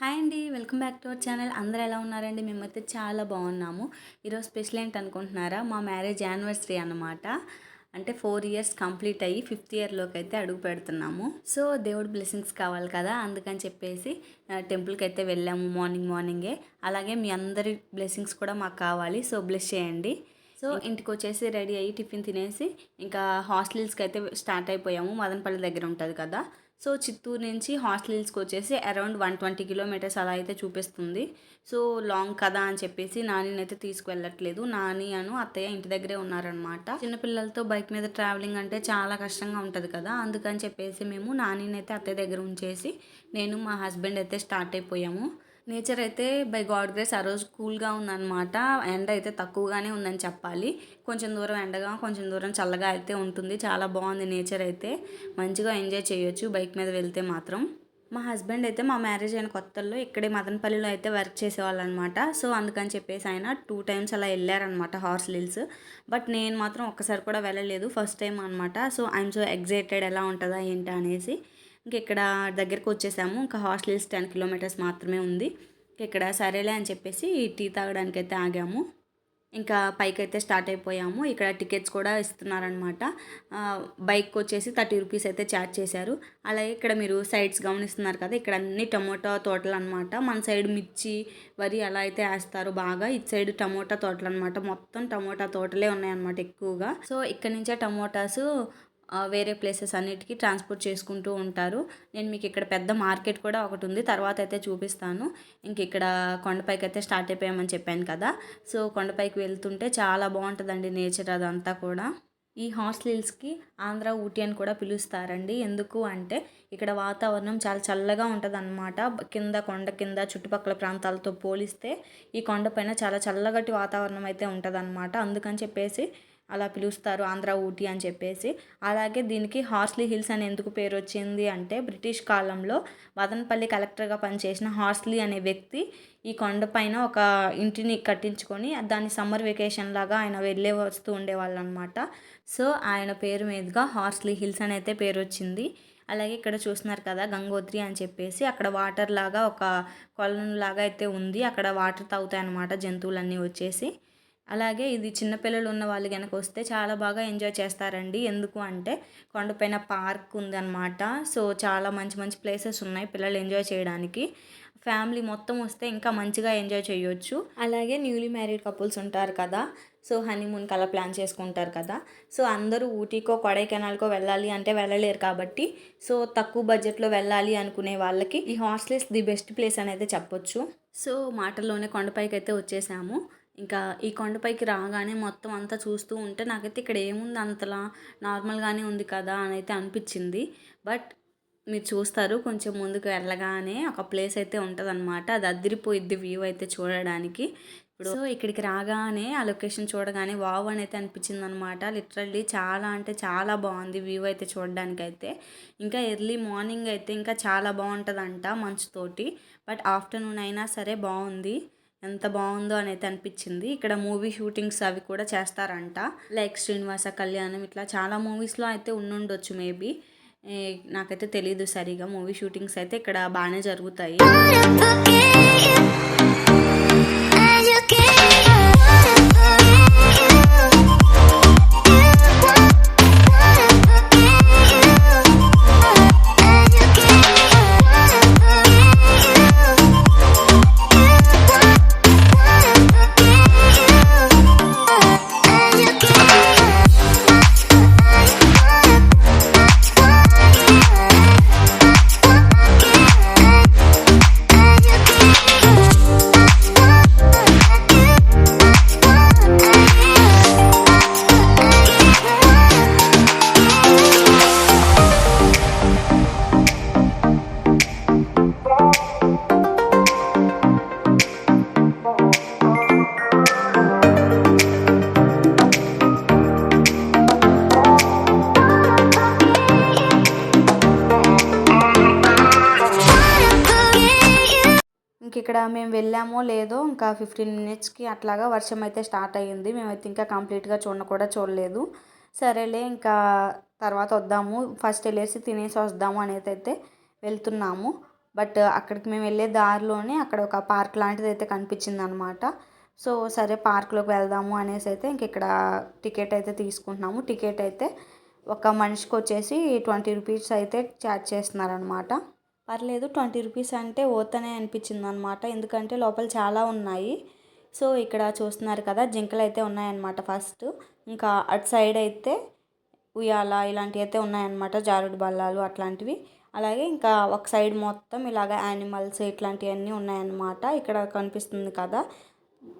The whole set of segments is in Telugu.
హాయ్ అండి welcome back to our channel. అందరూ ఎలా ఉన్నారండి? మేమైతే చాలా బాగున్నాము. ఈరోజు స్పెషల్ ఏంటి అనుకుంటున్నారా మా మ్యారేజ్ యానివర్సరీ అనమాట అంటే ఫోర్ ఇయర్స్ కంప్లీట్ అయ్యి ఫిఫ్త్ ఇయర్లోకి అయితే అడుగు పెడుతున్నాము. సో దేవుడు బ్లెస్సింగ్స్ కావాలి కదా? అందుకని చెప్పేసి టెంపుల్కి అయితే వెళ్ళాము మార్నింగ్ మార్నింగే. అలాగే మీ అందరి బ్లెస్సింగ్స్ కూడా మాకు కావాలి సో బ్లెస్ చేయండి. సో ఇంటికి వచ్చేసి రెడీ అయ్యి టిఫిన్ తినేసి ఇంకా హాస్టల్స్కి అయితే స్టార్ట్ అయిపోయాము. మదనపల్లి దగ్గర ఉంటుంది కదా? సో చిత్తూరు నుంచి హాస్టల్స్కి వచ్చేసి అరౌండ్ వన్ ట్వంటీ కిలోమీటర్స్ అలా అయితే చూపిస్తుంది. సో లాంగ్ కదా అని చెప్పేసి నానినైతే తీసుకువెళ్ళట్లేదు. నాని అను అత్తయ్య ఇంటి దగ్గరే ఉన్నారనమాట చిన్నపిల్లలతో బైక్ మీద ట్రావెలింగ్ అంటే చాలా కష్టంగా ఉంటుంది కదా. అందుకని చెప్పేసి మేము నానినైతే అత్తయ్య దగ్గర ఉంచేసి నేను మా హస్బెండ్ అయితే స్టార్ట్ అయిపోయాము. నేచర్ అయితే బై గాడ్ గ్రేస్ ఆ రోజు కూల్గా ఉందన్నమాట. ఎండ అయితే తక్కువగానే ఉందని చెప్పాలి. కొంచెం దూరం ఎండగా కొంచెం దూరం చల్లగా అయితే ఉంటుంది. చాలా బాగుంది నేచర్ అయితే. మంచిగా ఎంజాయ్ చేయొచ్చు బైక్ మీద వెళ్తే మాత్రం. మా హస్బెండ్ అయితే మా మ్యారేజ్ అయిన కొత్తల్లో ఇక్కడే మదనపల్లిలో అయితే వర్క్ చేసేవాళ్ళు అనమాట సో అందుకని చెప్పేసి ఆయన టూ టైమ్స్ అలా వెళ్ళారనమాట హార్స్ హిల్స్ బట్ నేను మాత్రం ఒక్కసారి కూడా వెళ్ళలేదు. ఫస్ట్ టైం అనమాట సో ఐఎమ్ సో ఎగ్జైటెడ్ ఎలా ఉంటుందా ఏంటా అనేసి. ఇంక ఇక్కడ దగ్గరకు వచ్చేసాము. ఇంకా హాస్టల్స్ టెన్ కిలోమీటర్స్ మాత్రమే ఉంది. ఇక్కడ సరేలే అని చెప్పేసి టీ తాగడానికి అయితే ఆగాము. ఇంకా పైకి అయితే స్టార్ట్ అయిపోయాము. ఇక్కడ టికెట్స్ కూడా ఇస్తున్నారనమాట బైక్ వచ్చేసి థర్టీ రూపీస్ అయితే ఛార్జ్ చేశారు. అలాగే ఇక్కడ మీరు సైడ్స్ గమనిస్తున్నారు కదా ఇక్కడ అన్ని టమోటా తోటలు అనమాట మన సైడ్ మిర్చి వరి అలా అయితే వేస్తారు బాగా. ఇటు సైడ్ టమోటా తోటలు అనమాట మొత్తం టమోటా తోటలే ఉన్నాయన్నమాట ఎక్కువగా. సో ఇక్కడ నుంచే టమోటాస్ వేరే ప్లేసెస్ అన్నిటికీ ట్రాన్స్పోర్ట్ చేసుకుంటూ ఉంటారు. నేను మీకు ఇక్కడ పెద్ద మార్కెట్ కూడా ఒకటి ఉంది. తర్వాత అయితే చూపిస్తాను. ఇంక ఇక్కడ కొండపైకి అయితే స్టార్ట్ అయిపోయామని చెప్పాను కదా. సో కొండపైకి వెళ్తుంటే చాలా బాగుంటుందండి నేచర్ అదంతా కూడా. ఈ హాస్టల్స్కి ఆంధ్ర ఊటీ అని కూడా పిలుస్తారండి. ఎందుకు అంటే ఇక్కడ వాతావరణం చాలా చల్లగా ఉంటుంది అనమాట కింద కొండ కింద చుట్టుపక్కల ప్రాంతాలతో పోలిస్తే ఈ కొండపైన చాలా చల్లగటి వాతావరణం అయితే ఉంటుంది అందుకని చెప్పేసి అలా పిలుస్తారు ఆంధ్ర ఊటీ అని చెప్పేసి. అలాగే దీనికి హార్స్లీ హిల్స్ అని ఎందుకు పేరు వచ్చింది అంటే బ్రిటిష్ కాలంలో మదనపల్లి కలెక్టర్గా పనిచేసిన హార్స్లీ అనే వ్యక్తి ఈ కొండపైన ఒక ఇంటిని కట్టించుకొని దాన్ని సమ్మర్ వెకేషన్ లాగా ఆయన వెళ్ళే వస్తూ ఉండేవాళ్ళు అనమాట సో ఆయన పేరు మీదుగా హార్స్లీ హిల్స్ అని అయితే పేరు వచ్చింది. అలాగే ఇక్కడ చూస్తున్నారు కదా గంగోత్రి అని చెప్పేసి. అక్కడ వాటర్ లాగా ఒక కొలను లాగా అయితే ఉంది. అక్కడ వాటర్ తాగుతాయి అన్నమాట జంతువులన్నీ వచ్చేసి. అలాగే ఇది చిన్నపిల్లలు ఉన్న వాళ్ళు కనుక వస్తే చాలా బాగా ఎంజాయ్ చేస్తారండి. ఎందుకు అంటే కొండపైన పార్క్ ఉందన్నమాట. సో చాలా మంచి మంచి ప్లేసెస్ ఉన్నాయి పిల్లలు ఎంజాయ్ చేయడానికి. ఫ్యామిలీ మొత్తం వస్తే ఇంకా మంచిగా ఎంజాయ్ చేయొచ్చు. అలాగే న్యూలీ మ్యారీడ్ కపుల్స్ ఉంటారు కదా. సో హనీమూన్కి అలా ప్లాన్ చేసుకుంటారు కదా. సో అందరూ ఊటీకో కొడైకెనాల్కో వెళ్ళాలి అంటే వెళ్ళలేరు కాబట్టి సో తక్కువ బడ్జెట్లో వెళ్ళాలి అనుకునే వాళ్ళకి ఈ హాస్టల్స్ ది బెస్ట్ ప్లేస్ అనేది చెప్పొచ్చు. సో మాటల్లోనే కొండపైకి అయితే వచ్చేసాము. ఇంకా ఈ కొండపైకి రాగానే మొత్తం అంతా చూస్తూ ఉంటే నాకైతే ఇక్కడ ఏముంది అంతలా నార్మల్గానే ఉంది కదా అని అయితే అనిపించింది. బట్ మీరు చూస్తారు కొంచెం ముందుకు వెళ్ళగానే ఒక ప్లేస్ అయితే ఉంటుంది అది అదిరిపోయిద్ది వ్యూ అయితే చూడడానికి. ఇప్పుడు సో ఇక్కడికి రాగానే ఆ లొకేషన్ చూడగానే వావ్ అని అయితే అనిపించింది అనమాట లిటరల్లీ చాలా అంటే చాలా బాగుంది వ్యూ అయితే చూడడానికి అయితే ఇంకా ఎర్లీ మార్నింగ్ అయితే ఇంకా చాలా బాగుంటుందంట మంచుతోటి. బట్ ఆఫ్టర్నూన్ అయినా సరే బాగుంది. ఎంత బాగుందో అని అయితే అనిపించింది. ఇక్కడ మూవీ షూటింగ్స్ అవి కూడా చేస్తారంట. లైక్ శ్రీనివాస కళ్యాణం ఇట్లా చాలా మూవీస్లో అయితే ఉండుండొచ్చు మేబీ. నాకైతే తెలీదు సరిగా మూవీ షూటింగ్స్ అయితే ఇక్కడ బాగానే జరుగుతాయి. ఇక్కడ మేము వెళ్ళామో లేదో ఇంకా ఫిఫ్టీన్ మినిట్స్కి అట్లాగా వర్షం అయితే స్టార్ట్ అయ్యింది. మేమైతే ఇంకా కంప్లీట్గా చూడ కూడా చూడలేదు. సరేలే ఇంకా తర్వాత వద్దాము. ఫస్ట్ వెళ్ళేసి తినేసి వద్దాము అనేది అయితే వెళ్తున్నాము. బట్ అక్కడికి మేము వెళ్ళే దారిలోనే అక్కడ ఒక పార్క్ లాంటిది అయితే కనిపించింది అనమాట సో సరే పార్క్లోకి వెళ్దాము అనేసి అయితే ఇంక ఇక్కడ టికెట్ అయితే తీసుకుంటున్నాము. టికెట్ అయితే ఒక మనిషికి వచ్చేసి ట్వంటీ రూపీస్ అయితే ఛార్జ్ చేస్తున్నారనమాట. పర్లేదు ట్వంటీ రూపీస్ అంటే ఓతనే అనిపించింది అనమాట ఎందుకంటే లోపల చాలా ఉన్నాయి. సో ఇక్కడ చూస్తున్నారు కదా జింకలు అయితే ఉన్నాయన్నమాట ఫస్ట్. ఇంకా అటు సైడ్ అయితే ఉయ్యాల ఇలాంటివి అయితే ఉన్నాయన్నమాట జారుడు బల్లాలు అట్లాంటివి. అలాగే ఇంకా ఒక సైడ్ మొత్తం ఇలాగ యానిమల్స్ ఇట్లాంటివన్నీ ఉన్నాయన్నమాట. ఇక్కడ కనిపిస్తుంది కదా.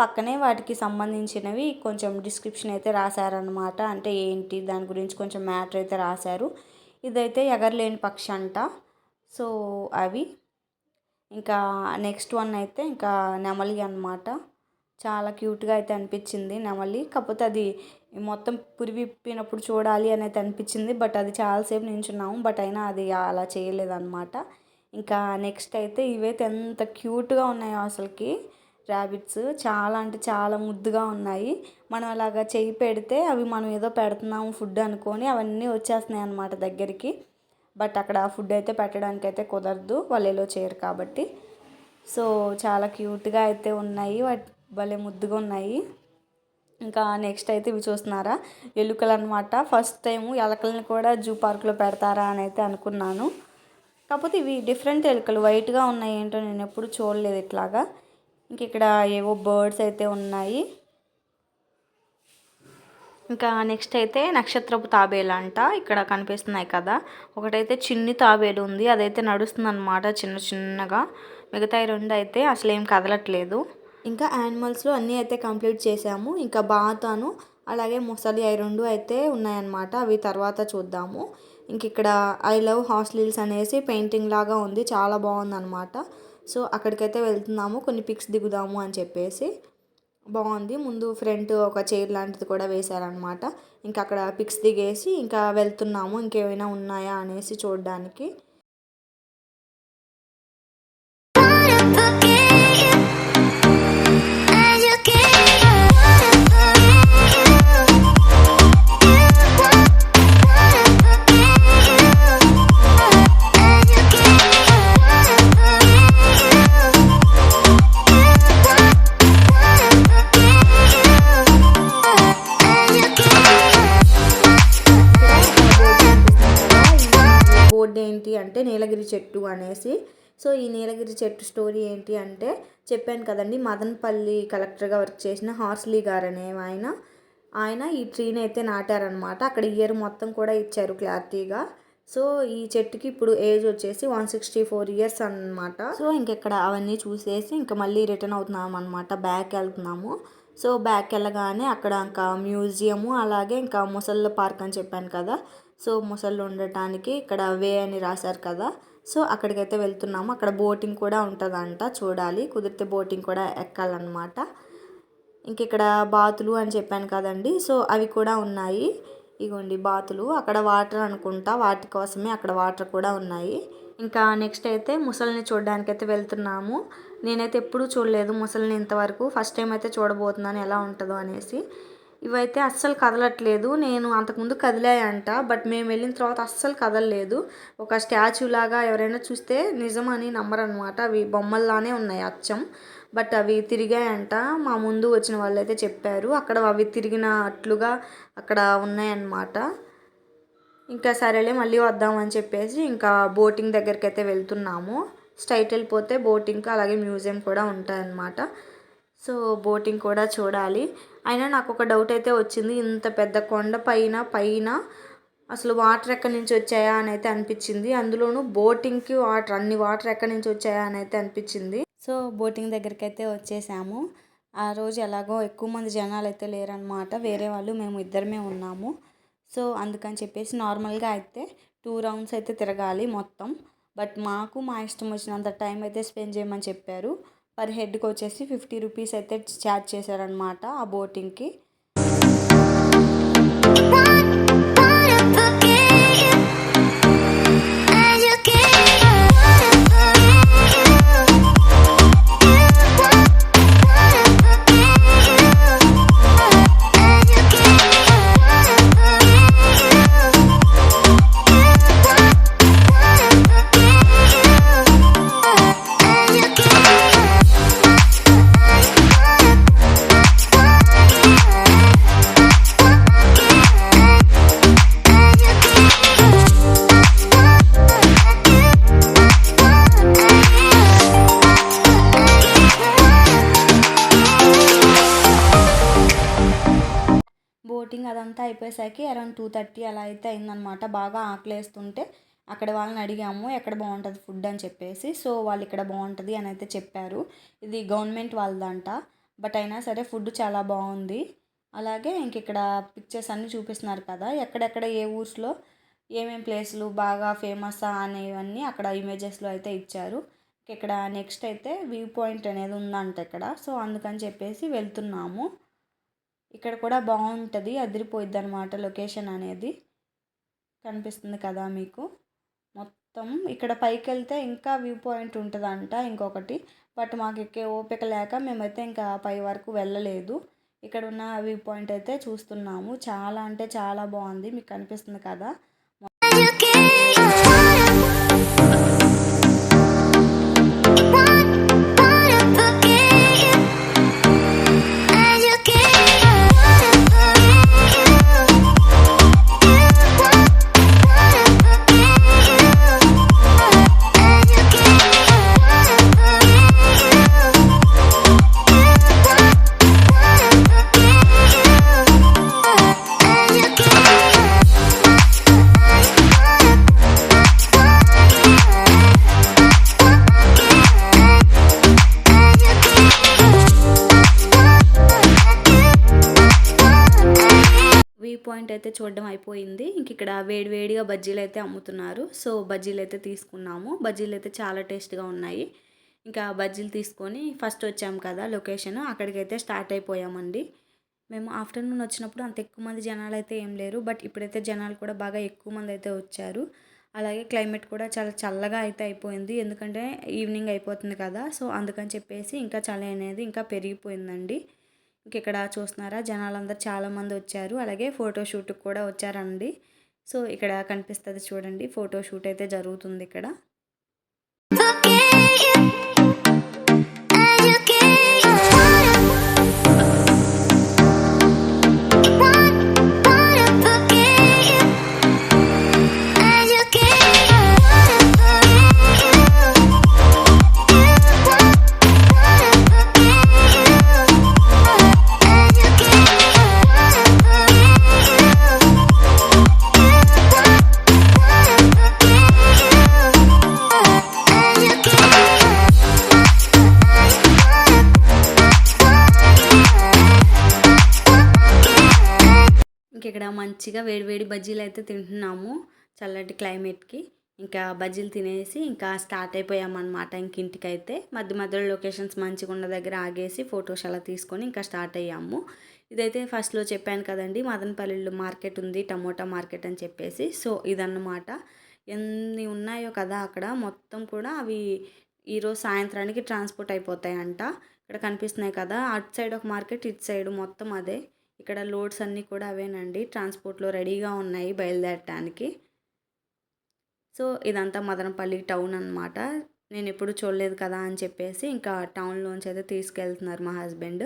పక్కనే వాటికి సంబంధించినవి కొంచెం డిస్క్రిప్షన్ అయితే రాశారనమాట అంటే ఏంటి దాని గురించి కొంచెం మ్యాటర్ అయితే రాశారు. ఇదైతే ఎగరలేని పక్షి అంట. సో అవి. ఇంకా నెక్స్ట్ వన్ అయితే ఇంకా నెమలి అనమాట చాలా క్యూట్గా అయితే అనిపించింది నెమలి. కాకపోతే అది మొత్తం పురివిప్పినప్పుడు చూడాలి అని అయితే అనిపించింది. బట్ అది చాలాసేపు నించున్నాము. బట్ అయినా అది అలా చేయలేదన్నమాట. ఇంకా నెక్స్ట్ అయితే ఇవైతే ఎంత క్యూట్గా ఉన్నాయో అసలుకి ర్యాబిట్స్. చాలా అంటే చాలా ముద్దుగా ఉన్నాయి. మనం అలాగా చేయి పెడితే అవి మనం ఏదో పెడుతున్నాము ఫుడ్ అనుకొని అవన్నీ వచ్చేస్తున్నాయి అన్నమాట దగ్గరికి. బట్ అక్కడ ఫుడ్ అయితే పెట్టడానికి అయితే కుదరదు వాళ్ళు ఎలా చేయరు కాబట్టి. సో చాలా క్యూట్గా అయితే ఉన్నాయి. వాటి భలే ముద్దుగా ఉన్నాయి. ఇంకా నెక్స్ట్ అయితే ఇవి చూస్తున్నారా? ఎలుకలు అనమాట ఫస్ట్ టైం ఎలకల్ని కూడా జూ పార్క్లో పెడతారా అని అయితే అనుకున్నాను. కాకపోతే ఇవి డిఫరెంట్ ఎలుకలు. వైట్గా ఉన్నాయి ఏంటో నేను ఎప్పుడు చూడలేదు ఇట్లాగా. ఇంక ఇక్కడ ఏవో బర్డ్స్ అయితే ఉన్నాయి. ఇంకా నెక్స్ట్ అయితే నక్షత్రపు తాబేలు అంట ఇక్కడ కనిపిస్తున్నాయి కదా. ఒకటైతే చిన్ని తాబేలు ఉంది అదైతే నడుస్తుంది అనమాట చిన్న చిన్నగా. మిగతా రెండు అయితే అసలు ఏం కదలట్లేదు. ఇంకా యానిమల్స్లో అన్నీ అయితే కంప్లీట్ చేసాము ఇంకా బాతాను అలాగే ముసలి అవి రెండు అయితే ఉన్నాయన్నమాట అవి తర్వాత చూద్దాము. ఇంక ఇక్కడ ఐ లవ్ హాస్టల్స్ అనేసి పెయింటింగ్ లాగా ఉంది చాలా బాగుందన్నమాట. సో అక్కడికైతే వెళ్తున్నాము కొన్ని పిక్స్ దిగుదాము అని చెప్పేసి. బాగుంది. ముందు ఫ్రంట్ ఒక చైర్ లాంటిది కూడా వేశారనమాట ఇంకా అక్కడ పిక్స్ దిగేసి ఇంకా వెళ్తున్నాము. ఇంకేమైనా ఉన్నాయా అనేసి చూడడానికి. చెట్టు అనేసి. సో ఈ నీలగిరి చెట్టు స్టోరీ ఏంటి అంటే చెప్పాను కదండి మదనపల్లి కలెక్టర్గా వర్క్ చేసిన హార్స్లీ గారు అనే ఆయన. ఆయన ఈ ట్రీని అయితే నాటారనమాట. అక్కడ ఇయర్ మొత్తం కూడా ఇచ్చారు క్లారిటీగా. సో ఈ చెట్టుకి ఇప్పుడు ఏజ్ వచ్చేసి వన్ సిక్స్టీ ఫోర్ ఇయర్స్ అనమాట సో ఇంకెక్కడ అవన్నీ చూసేసి ఇంకా మళ్ళీ రిటర్న్ అవుతున్నాం అనమాట బ్యాక్ వెళ్తున్నాము. సో బ్యాక్ వెళ్ళగానే అక్కడ ఇంకా మ్యూజియము అలాగే ఇంకా ముసళ్ళ పార్క్ అని చెప్పాను కదా. సో ముసళ్ళు ఉండటానికి ఇక్కడ వే అని రాశారు కదా. సో అక్కడికైతే వెళ్తున్నాము. అక్కడ బోటింగ్ కూడా ఉంటుందంట చూడాలి. కుదిరితే బోటింగ్ కూడా ఎక్కాలన్నమాట. ఇంక ఇక్కడ బాతులు అని చెప్పాను కదండి. సో అవి కూడా ఉన్నాయి. ఇగోండి బాతులు. అక్కడ వాటర్ అనుకుంటా. వాటి కోసమే అక్కడ వాటర్ కూడా ఉన్నాయి. ఇంకా నెక్స్ట్ అయితే ముసలిని చూడడానికి అయితే వెళ్తున్నాము. నేనైతే ఎప్పుడూ చూడలేదు ముసలిని ఇంతవరకు. ఫస్ట్ టైం అయితే చూడబోతున్నాను ఎలా ఉంటుందో అనేసి. ఇవైతే అస్సలు కదలట్లేదు. నేను అంతకుముందు కదిలాయంట బట్ మేము వెళ్ళిన తర్వాత అస్సలు కదలలేదు. ఒక స్టాచ్యూ లాగా ఎవరైనా చూస్తే నిజమని నమ్మరనమాట అవి బొమ్మల్లానే ఉన్నాయి అచ్చం బట్ అవి తిరిగాయంట. మా ముందు వచ్చిన వాళ్ళు అయితే చెప్పారు. అక్కడ అవి తిరిగినట్లుగా అక్కడ ఉన్నాయన్నమాట. ఇంకా సరేలే మళ్ళీ వద్దామని చెప్పేసి ఇంకా బోటింగ్ దగ్గరికి అయితే వెళ్తున్నాము. స్ట్రైట్ వెళ్ళిపోతే బోటింగ్ అలాగే మ్యూజియం కూడా ఉంటాయన్నమాట. సో బోటింగ్ కూడా చూడాలి. అయినా నాకు ఒక డౌట్ అయితే వచ్చింది. ఇంత పెద్ద కొండ పైన పైన అసలు వాటర్ ఎక్కడి నుంచి వచ్చాయా అని అయితే అనిపించింది. అందులోనూ బోటింగ్కి వాటర్ అన్ని వాటర్ ఎక్కడి నుంచి వచ్చాయా అని అయితే అనిపించింది. సో బోటింగ్ దగ్గరికి అయితే వచ్చేసాము. ఆ రోజు ఎలాగో ఎక్కువ మంది జనాలు అయితే లేరనమాట వేరే వాళ్ళు మేము ఇద్దరమే ఉన్నాము. సో అందుకని చెప్పేసి నార్మల్గా అయితే టూ రౌండ్స్ అయితే తిరగాలి మొత్తం. బట్ మాకు మా ఇష్టం వచ్చినంత టైం అయితే స్పెండ్ చేయమని చెప్పారు. పర్ హెడ్కి వచ్చేసి ఫిఫ్టీ రూపీస్ అయితే ఛార్జ్ చేశారనమాట ఆ బోటింగ్కి. అయిపోయేసరికి అరౌండ్ టూ థర్టీ అలా అయితే అయిందనమాట బాగా ఆకలేస్తుంటే అక్కడ వాళ్ళని అడిగాము ఎక్కడ బాగుంటుంది ఫుడ్ అని చెప్పేసి. సో వాళ్ళు ఇక్కడ బాగుంటుంది అని అయితే చెప్పారు. ఇది గవర్నమెంట్ వాళ్ళదంట. బట్ అయినా సరే ఫుడ్ చాలా బాగుంది. అలాగే ఇంక ఇక్కడ పిక్చర్స్ అన్నీ చూపిస్తున్నారు కదా ఎక్కడెక్కడ ఏ ఊర్స్లో ఏమేమి ప్లేసులు బాగా ఫేమస్ అనేవన్నీ అక్కడ ఇమేజెస్లో అయితే ఇచ్చారు. ఇక్కడ నెక్స్ట్ అయితే వ్యూ పాయింట్ అనేది ఉందంట ఇక్కడ. సో అందుకని చెప్పేసి వెళ్తున్నాము. ఇక్కడ కూడా బాగుంటుంది అదిరిపోయిద్ది అనమాట లొకేషన్ అనేది కనిపిస్తుంది కదా మీకు. మొత్తం ఇక్కడ పైకి వెళ్తే ఇంకా వ్యూ పాయింట్ ఉంటుందంట ఇంకొకటి బట్ మాకు ఎక్కే ఓపిక లేక మేమైతే ఇంకా పై వరకు వెళ్ళలేదు. ఇక్కడ ఉన్న వ్యూ పాయింట్ అయితే చూస్తున్నాము. చాలా అంటే చాలా బాగుంది మీకు కనిపిస్తుంది కదా. అయితే చూడడం అయిపోయింది. ఇంక ఇక్కడ వేడివేడిగా బజ్జీలు అయితే అమ్ముతున్నారు. సో బజ్జీలు అయితే తీసుకున్నాము. బజ్జీలు అయితే చాలా టేస్ట్గా ఉన్నాయి. ఇంకా బజ్జీలు తీసుకొని ఫస్ట్ వచ్చాము కదా లొకేషన్. అక్కడికైతే స్టార్ట్ అయిపోయామండి. మేము ఆఫ్టర్నూన్ వచ్చినప్పుడు అంత ఎక్కువ మంది జనాలు అయితే ఏం లేరు. బట్ ఇప్పుడైతే జనాలు కూడా బాగా ఎక్కువ మంది అయితే వచ్చారు. అలాగే క్లైమేట్ కూడా చాలా చల్లగా అయితే అయిపోయింది. ఎందుకంటే ఈవినింగ్ అయిపోతుంది కదా. సో అందుకని చెప్పేసి ఇంకా చలి అనేది ఇంకా పెరిగిపోయిందండి. ఇక్కడ చూస్తున్నారా? జనాలందరూ చాలామంది వచ్చారు. అలాగే ఫోటోషూట్కి కూడా వచ్చారండి. సో ఇక్కడ కనిపిస్తుంది చూడండి. ఫోటోషూట్ అయితే జరుగుతుంది ఇక్కడ. మంచిగా వేడివేడి బజ్జీలు అయితే తింటున్నాము చల్లటి క్లైమేట్కి. ఇంకా బజ్జీలు తినేసి ఇంకా స్టార్ట్ అయిపోయామన్నమాట ఇంక ఇంటికైతే. మధ్య మధ్యలో లొకేషన్స్ మంచిగా ఉన్న దగ్గర ఆగేసి ఫొటోస్ అలా తీసుకొని ఇంకా స్టార్ట్ అయ్యాము. ఇదైతే ఫస్ట్లో చెప్పాను కదండి మదనపల్లిలో మార్కెట్ ఉంది టమోటా మార్కెట్ అని చెప్పేసి. సో ఇదన్నమాట. ఎన్ని ఉన్నాయో కదా అక్కడ మొత్తం కూడా అవి ఈరోజు సాయంత్రానికి ట్రాన్స్పోర్ట్ అయిపోతాయంట. ఇక్కడ కనిపిస్తున్నాయి కదా అటు సైడ్ ఒక మార్కెట్ ఇటు సైడ్ మొత్తం అదే. ఇక్కడ లోడ్స్ అన్నీ కూడా అవేనండి. ట్రాన్స్పోర్ట్లో రెడీగా ఉన్నాయి బయలుదేరటానికి. సో ఇదంతా మదనపల్లి టౌన్ అనమాట నేను ఎప్పుడు చూడలేదు కదా అని చెప్పేసి ఇంకా టౌన్లోంచి అయితే తీసుకెళ్తున్నారు మా హస్బెండ్.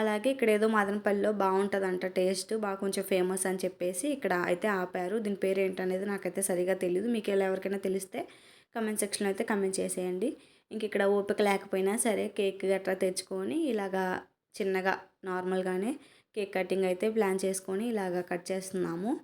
అలాగే ఇక్కడ ఏదో మదనపల్లిలో బాగుంటుందంట టేస్ట్ బాగా కొంచెం ఫేమస్ అని చెప్పేసి ఇక్కడ అయితే ఆపారు. దీని పేరు ఏంటనేది నాకైతే సరిగా తెలియదు మీకు ఎలా ఎవరికైనా తెలిస్తే కమెంట్ సెక్షన్లో అయితే కమెంట్ చేసేయండి. ఇంక ఇక్కడ ఓపిక లేకపోయినా సరే కేక్ గట్రా తెచ్చుకొని ఇలాగా చిన్నగా నార్మల్గానే కేక్ కటింగ్ అయితే ప్లాన్ చేసుకొని ఇలాగ కట్ చేస్తున్నాము.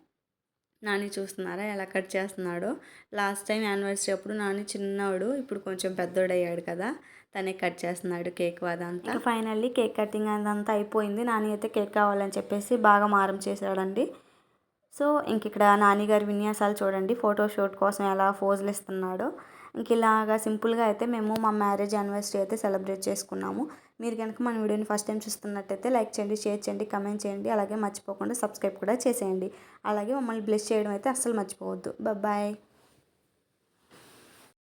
నాని చూస్తున్నారా? ఎలా కట్ చేస్తున్నాడో? లాస్ట్ టైం యానివర్సరీ అప్పుడు నాని చిన్నవాడు ఇప్పుడు కొంచెం పెద్దోడయ్యాడు కదా. తనే కట్ చేస్తున్నాడు కేక్ అదంతా ఫైనల్లీ కేక్ కటింగ్ అదంతా అయిపోయింది. నాని అయితే కేక్ కావాలని చెప్పేసి బాగా మారం చేశాడండి. సో ఇంక ఇక్కడ నాన్నగారి విన్యాసాలు చూడండి. ఫోటోషూట్ కోసం ఎలా ఫోజులు ఇస్తున్నాడో. ఇంక ఇలాగా సింపుల్గా అయితే మేము మా మ్యారేజ్ యానివర్సరీ అయితే సెలబ్రేట్ చేసుకున్నాము. మీరు కనుక మన వీడియోని ఫస్ట్ టైం చూస్తున్నట్టయితే లైక్ చేయండి షేర్ చేయండి కమెంట్ చేయండి అలాగే మర్చిపోకుండా సబ్స్క్రైబ్ కూడా చేసేయండి. అలాగే మమ్మల్ని బ్లెస్ చేయడం అయితే అస్సలు మర్చిపోవద్దు. బాయ్